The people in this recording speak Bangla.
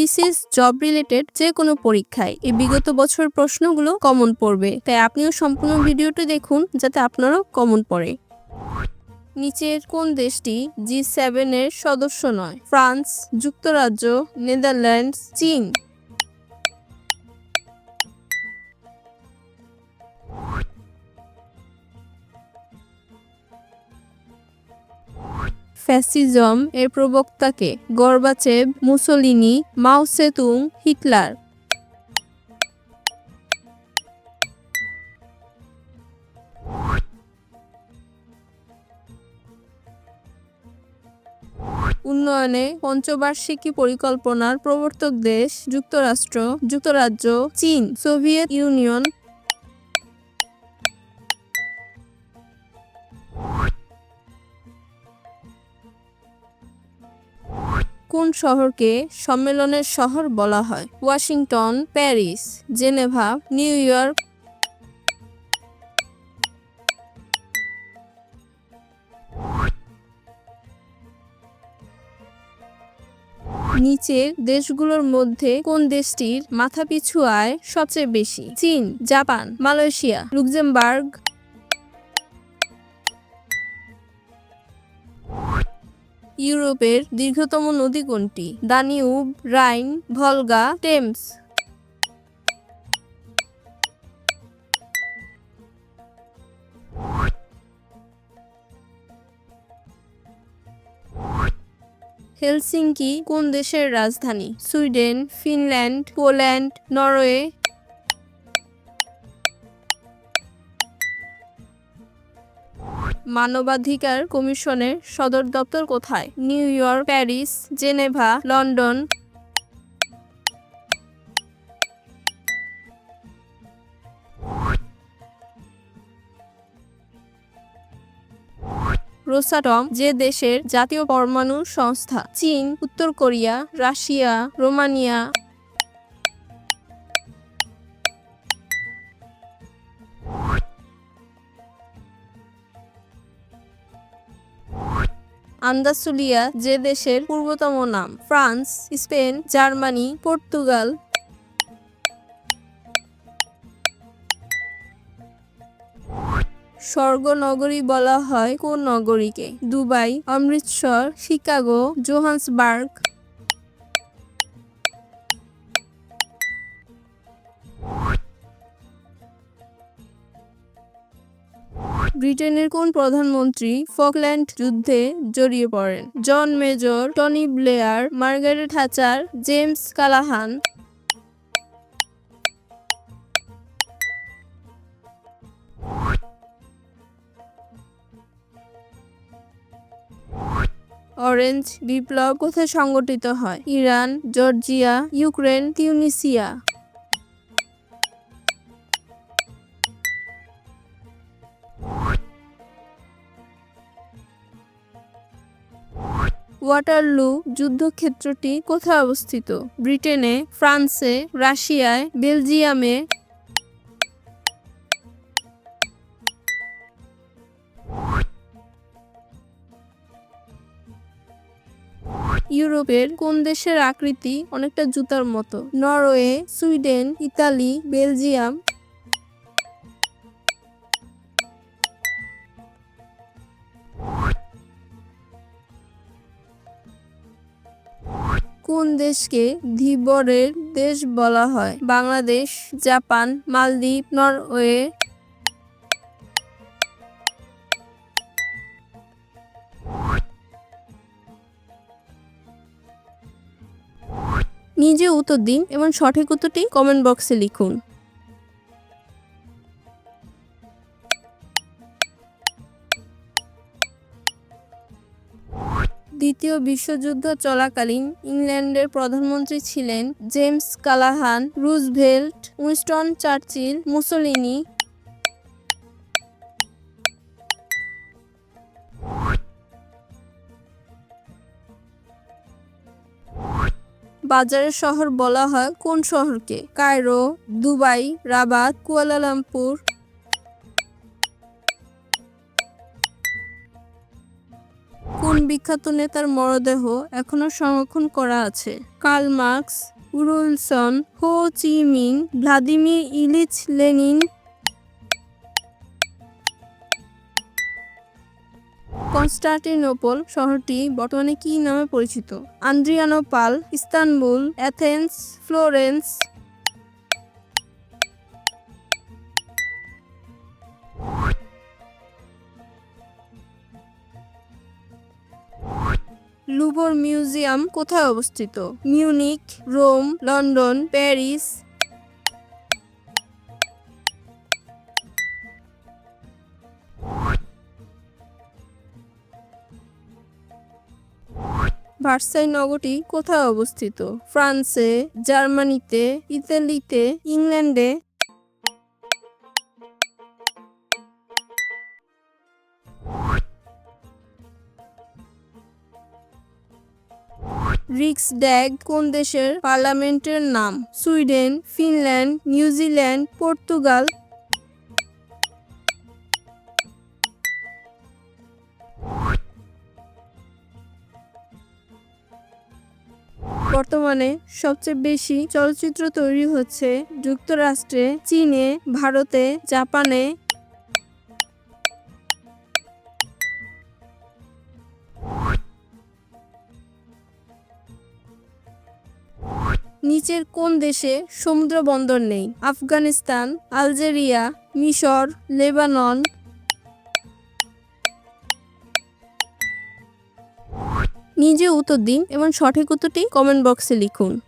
বিসিএস জব রিলেটেড যে কোনো পরীক্ষায় এই বিগত বছর প্রশ্নগুলো কমন পড়বে। তাই আপনিও সম্পূর্ণ ভিডিওটি দেখুন যাতে আপনারও কমন পড়ে। নিচের কোন দেশটি জি সেভেনের সদস্য নয়? ফ্রান্স, যুক্তরাজ্য, নেদারল্যান্ডস, চীন। ফ্যাসিজম এর প্রবক্তাকে Gorbachev Mussolini, Mao Tsetung, Hitler. উন্নয়নে পঞ্চবার্ষিকী পরিকল্পনার প্রবর্তক দেশ যুক্তরাষ্ট্র, যুক্তরাজ্য, চীন, সোভিয়েত ইউনিয়ন কোন শহরকে সম্মেলনের শহর বলা হয়? Washington, Paris, Geneva, New York. নিচের দেশগুলোর মধ্যে কোন দেশটির মাথাপিছু আয় সবচেয়ে বেশি? চীন, জাপান, মালয়েশিয়া, লুক্সেমবার্গ। ইউরোপের দীর্ঘতম নদী কোনটি? Danube, Rhine, Volga, Thames. Helsinki কোন দেশের রাজধানী? Sweden, Finland, Poland, Norway. মানবাধিকার কমিশনের সদর দপ্তর কোথায়? New York, Paris, Geneva, London. Rosatom, যে দেশের জাতীয় পরমাণু সংস্থা, চীন, উত্তর কোরিয়া, রাশিয়া, রোমানিয়া। আন্দাসুলিয়া যে দেশের পূর্বতম নাম, ফ্রান্স, স্পেন, জার্মানি, পর্তুগাল। স্বর্গনগরী বলা হয় কোন নগরীকে? Dubai, Amritsar, Chicago, Johannesburg. ব্রিটেনের কোন প্রধানমন্ত্রী ফকল্যান্ড যুদ্ধে জড়িয়ে পড়েন? John Major, Tony Blair, Margaret Thatcher James Callaghan. Orange বিপ্লব কোথায় সংগঠিত হয়? Iran, Georgia, Ukraine, Tunisia. Waterloo যুদ্ধক্ষেত্রটি কোথায় অবস্থিত? ব্রিটেনে, ফ্রান্সে, রাশিয়ায়, বেলজিয়ামে? ইউরোপের কোন দেশের আকৃতি অনেকটা জুতার মতো? Norway, Sweden, Italy, Belgium? কোন দেশকে ধীবরের দেশ বলা হয়? বাংলাদেশ, জাপান, মালদ্বীপ, নরওয়ে। নিজে উত্তর দিন এবং সঠিক উত্তরটি কমেন্ট বক্সে লিখুন। দ্বিতীয় বিশ্বযুদ্ধ চলাকালীন ইংল্যান্ডের প্রধানমন্ত্রী ছিলেন James Callaghan Roosevelt, Winston Churchill, Mussolini. বাজারের শহর বলা হয় কোন শহরকে? Cairo, Dubai, Rabat, Kuala Lumpur. কোন বিখ্যাত নেতার মরদেহ এখনও সংরক্ষণ করা আছে? Curl Marx উরুলসন Ho Chi Minh, Vladimir Ilyich Lenin. Constantinople শহরটি বর্তমানে কী নামে পরিচিত? Adrianople Istanbul, Athens, Florence. Louvre museum কোথায় অবস্থিত? Munich Rome, London, Paris. Versailles নগরটি কোথায় অবস্থিত? ফ্রান্সে, জার্মানিতে, ইতালিতে, ইংল্যান্ডে। রিক্স ড্যাগ কোন দেশের পার্লামেন্টের নাম? Sweden, Finland, New Zealand, Portugal. বর্তমানে সবচেয়ে বেশি চলচ্চিত্র তৈরি হচ্ছে যুক্তরাষ্ট্রে, চীনে, ভারতে, জাপানে। নিচের কোন দেশে সমুদ্র বন্দর নেই? আফগানিস্তান, আলজেরিয়া, মিশর, লেবানন। নিজে উত্তর দিন এবং সঠিক উত্তরটি কমেন্ট বক্সে লিখুন।